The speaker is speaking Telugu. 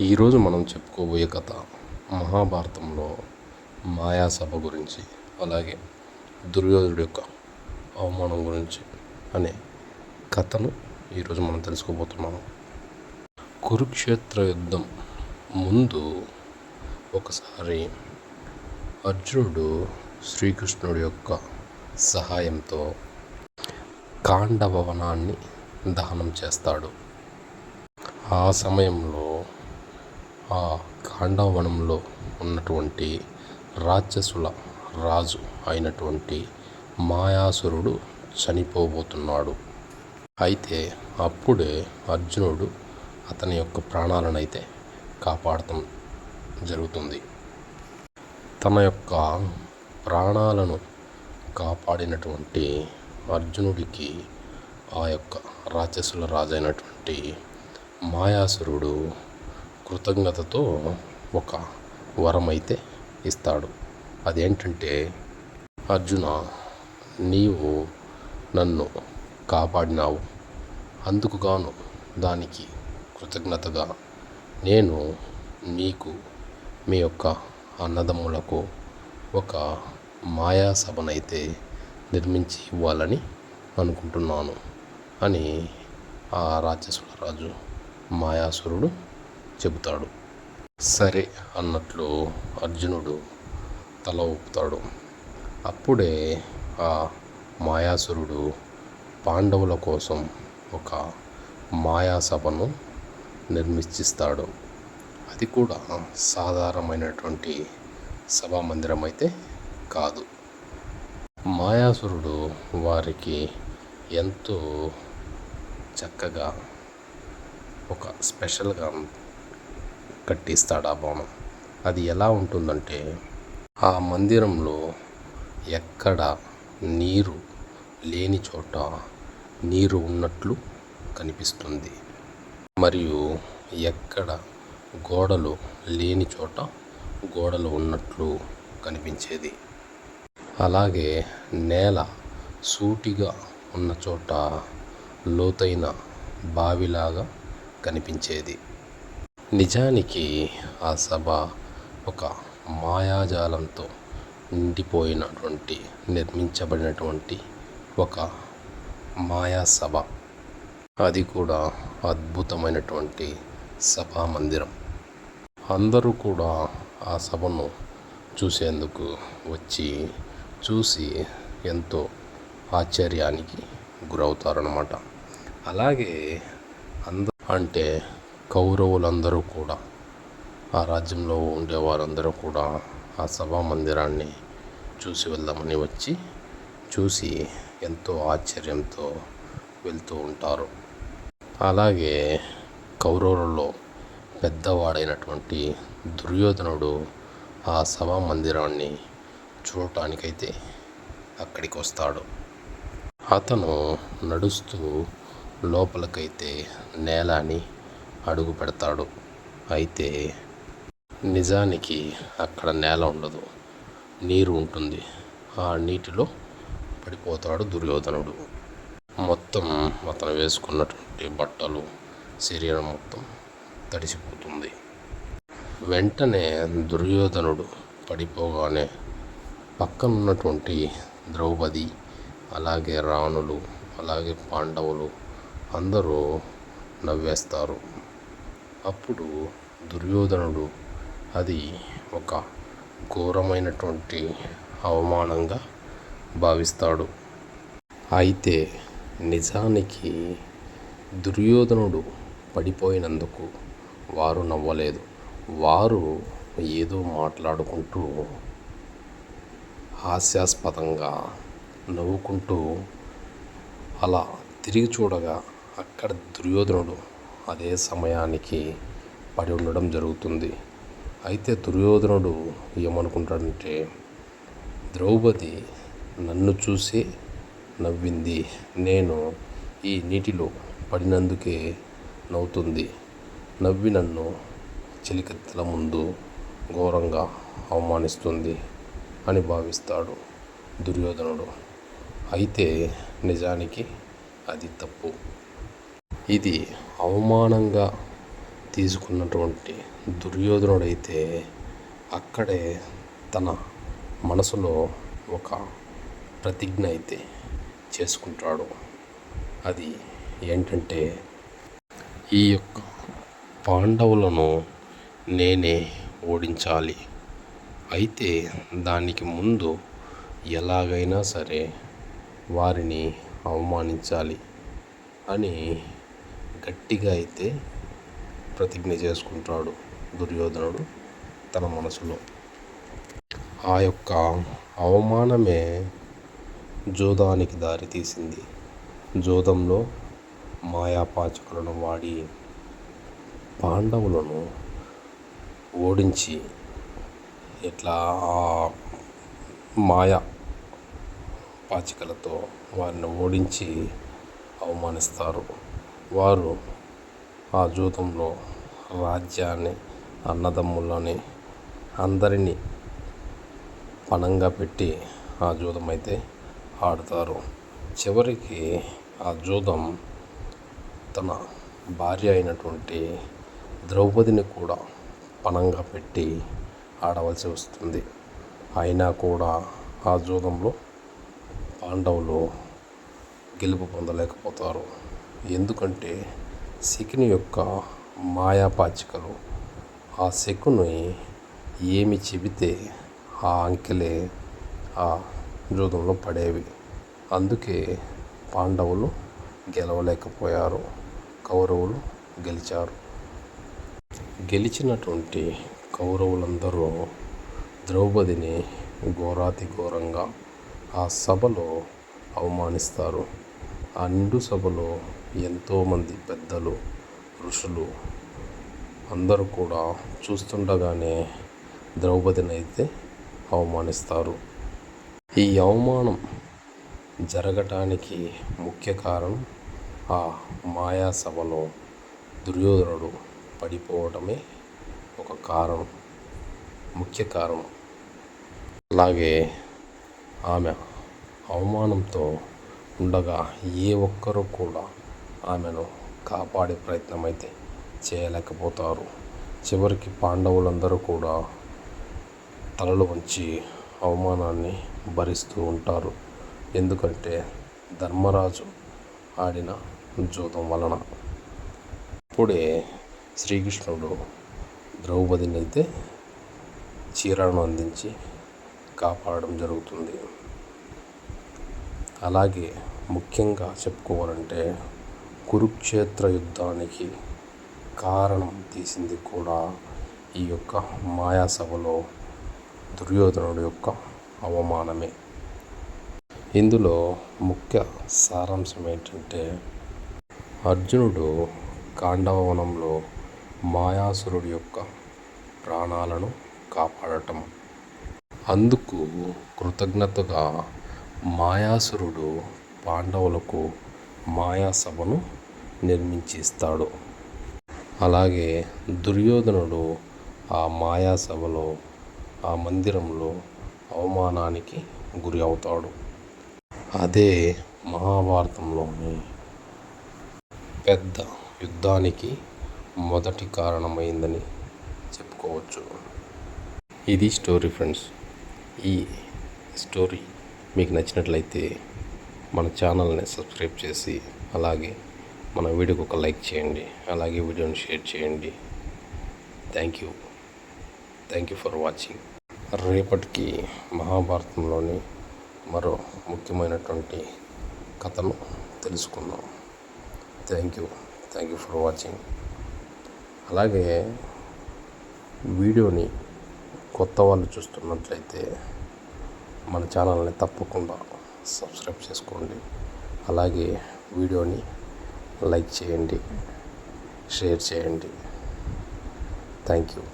ఈరోజు మనం చెప్పుకోబోయే కథ మహాభారతంలో మాయాసభ గురించి అలాగే దుర్యోధుడు యొక్క అవమానం గురించి అనే కథను ఈరోజు మనం తెలుసుకోబోతున్నాము. కురుక్షేత్ర యుద్ధం ముందు ఒకసారి అర్జునుడు శ్రీకృష్ణుడి యొక్క సహాయంతో కాండభవనాన్ని దహనం చేస్తాడు. ఆ సమయంలో ఆ కాండవనంలో ఉన్నటువంటి రాక్షసుల రాజు అయినటువంటి మాయాసురుడు చనిపోబోతున్నాడు. అయితే అప్పుడే అర్జునుడు అతని యొక్క ప్రాణాలను అయితే కాపాడటం జరుగుతుంది. తన యొక్క ప్రాణాలను కాపాడినటువంటి అర్జునుడికి ఆ యొక్క రాక్షసుల రాజైనటువంటి మాయాసురుడు కృతజ్ఞతతో ఒక వరం అయితే ఇస్తాడు. అదేంటంటే అర్జున నీవు నన్ను కాపాడినావు. అందుకుగాను దానికి కృతజ్ఞతగా నేను నీకు మీ యొక్క అన్నదమ్ములకు ఒక మాయా సభనైతే నిర్మించి ఇవ్వాలని అనుకుంటున్నాను అని ఆ రాక్షసుల రాజు మాయాసురుడు చెబుతాడు. సరే అన్నట్లు అర్జునుడు తల ఊపుతాడు. అప్పుడే ఆ మాయాసురుడు పాండవుల కోసం ఒక మాయాసభను నిర్మిస్తాడు అది కూడా సాధారణమైనటువంటి సభా మందిరం అయితే కాదు. మాయాసురుడు వారికి ఎంతో చక్కగా ఒక స్పెషల్గా కట్టిస్తాడు ఆ భవనం అది ఎలా ఉంటుందంటే ఆ మందిరంలో ఎక్కడ నీరు లేని చోట నీరు ఉన్నట్లు కనిపిస్తుంది. మరియు ఎక్కడ గోడలు లేని చోట గోడలు ఉన్నట్లు కనిపించేది. అలాగే నేల సూటిగా ఉన్న చోట లోతైన బావిలాగా కనిపించేది. నిజానికి ఆ సభ ఒక మాయాజాలంతో నిండిపోయినటువంటి నిర్మించబడినటువంటి ఒక మాయా సభ అది కూడా అద్భుతమైనటువంటి సభా మందిరం. అందరూ కూడా ఆ సభను చూసేందుకు వచ్చి చూసి ఎంతో ఆశ్చర్యానికి గురవుతారనమాట అలాగే అంద అంటే కౌరవులందరూ కూడా ఆ రాజ్యంలో ఉండే వారందరూ కూడా ఆ సభా మందిరాన్ని చూసి వెళ్దామని వచ్చి చూసి ఎంతో ఆశ్చర్యంతో వెళ్తూ ఉంటారు. అలాగే కౌరవులలో పెద్దవాడైనటువంటి దుర్యోధనుడు ఆ సభా మందిరాన్ని చూడటానికైతే అక్కడికి వస్తాడు అతను నడుస్తూ లోపలికైతే నేలని అడుగు పెడతాడు. అయితే నిజానికి అక్కడ నేల ఉండదు. నీరు ఉంటుంది. ఆ నీటిలో పడిపోతాడు దుర్యోధనుడు. మొత్తం అతను వేసుకున్నటువంటి బట్టలు శరీరం మొత్తం తడిసిపోతుంది. వెంటనే దుర్యోధనుడు పడిపోగానే పక్కనున్నటువంటి ద్రౌపది అలాగే రాణులు అలాగే పాండవులు అందరూ నవ్వేస్తారు. అప్పుడు దుర్యోధనుడు అది ఒక ఘోరమైనటువంటి అవమానంగా భావిస్తాడు. అయితే నిజానికి దుర్యోధనుడు పడిపోయినందుకు వారు నవ్వలేదు. వారు ఏదో మాట్లాడుకుంటూ హాస్యాస్పదంగా నవ్వుకుంటూ అలా తిరిగి చూడగా అక్కడ దుర్యోధనుడు అదే సమయానికి పడి ఉండడం జరుగుతుంది. అయితే దుర్యోధనుడు ఏమనుకుంటాడంటే ద్రౌపది నన్ను చూసి నవ్వింది. నేను ఈ నీటిలో పడినందుకే నవ్వుతుంది. నవ్వి నన్ను చెలికత్తెల ముందు ఘోరంగా అవమానిస్తుంది అని భావిస్తాడు దుర్యోధనుడు. అయితే నిజానికి అది తప్పు. ఇది అవమానంగా తీసుకున్నటువంటి దుర్యోధనుడైతే అక్కడే తన మనసులో ఒక ప్రతిజ్ఞ అయితే చేసుకుంటాడు. అది ఏంటంటే ఈ యొక్క పాండవులను నేనే ఓడించాలి. అయితే దానికి ముందు ఎలాగైనా సరే వారిని అవమానించాలి అని గట్టిగా అయితే ప్రతిజ్ఞ చేసుకుంటాడు దుర్యోధనుడు తన మనసులో. ఆ యొక్క అవమానమే జూదానికి దారితీసింది జూదంలో మాయాపాచకులను వాడి పాండవులను ఓడించి ఇట్లా ఆ మాయా పాచికలతో వారిని ఓడించి అవమానిస్తారు. వారు ఆ జూదంలో రాజ్యాన్ని అన్నదమ్ములని అందరినీ పణంగా పెట్టి ఆ జూదం అయితే ఆడతారు. చివరికి ఆ జూదం తన భార్య అయినటువంటి ద్రౌపదిని కూడా పణంగా పెట్టి ఆడవలసి వస్తుంది. అయినా కూడా ఆ జూదంలో పాండవులు గెలుపు పొందలేకపోతారు. ఎందుకంటే శకుని యొక్క మాయాపాచికలు ఆ శకుని ఏమి చెబితే ఆ అంకెలే ఆ జూదంలో పడేవి. అందుకే పాండవులు గెలవలేకపోయారు కౌరవులు గెలిచారు. గెలిచినటువంటి కౌరవులందరూ ద్రౌపదిని ఘోరాతి ఘోరంగా ఆ సభలో అవమానిస్తారు. ఆ నిండు సభలో ఎంతోమంది పెద్దలు ఋషులు అందరూ కూడా చూస్తుండగానే ద్రౌపదిని అయితే అవమానిస్తారు. ఈ అవమానం జరగటానికి ముఖ్య కారణం ఆ మాయా సభలో దుర్యోధనుడు పడిపోవడమే ఒక కారణం ముఖ్య కారణం. అలాగే ఆమె అవమానంతో ఉండగా ఏ ఒక్కరూ కూడా ఆమెను కాపాడే ప్రయత్నం అయితే చేయలేకపోతారు. చివరికి పాండవులందరూ కూడా తలలు వంచి అవమానాన్ని భరిస్తూ ఉంటారు. ఎందుకంటే ధర్మరాజు ఆడిన జూతం వలన. అప్పుడే శ్రీకృష్ణుడు ద్రౌపదిని అయితే చీరను అందించి కాపాడడం జరుగుతుంది. అలాగే ముఖ్యంగా చెప్పుకోవాలంటే కురుక్షేత్ర యుద్ధానికి కారణం తీసింది కూడా ఈ యొక్క మాయాసభలో దుర్యోధనుడు యొక్క అవమానమే. ఇందులో ముఖ్య సారాంశం ఏంటంటే అర్జునుడు కాండవవనంలో మాయాసురుడి యొక్క ప్రాణాలను కాపాడటం. అందుకు కృతజ్ఞతగా మాయాసురుడు పాండవులకు మాయాసభను నిర్మించిస్తాడు. అలాగే దుర్యోధనుడు ఆ మాయాసభలో ఆ మందిరంలో అవమానానికి గురి అవుతాడు. అదే మహాభారతంలోని పెద్ద యుద్ధానికి మొదటి కారణమైందని చెప్పుకోవచ్చు. ఇది స్టోరీ ఫ్రెండ్స్. ఈ స్టోరీ మీకు నచ్చినట్లయితే మన ఛానల్ని సబ్స్క్రైబ్ చేసి అలాగే మన వీడియోకి ఒక లైక్ చేయండి అలాగే వీడియోని షేర్ చేయండి. Thank you thank you for watching రేపటికి మహాభారతంలోని మరో ముఖ్యమైనటువంటి కథను తెలుసుకుందాం. Thank you thank you for watching అలాగే వీడియోని కొత్త వాళ్ళు చూస్తున్నట్లయితే మన ఛానల్ని తప్పకుండా సబ్స్క్రైబ్ చేసుకోండి. అలాగే వీడియోని లైక్ చేయండి షేర్ చేయండి. Thank you.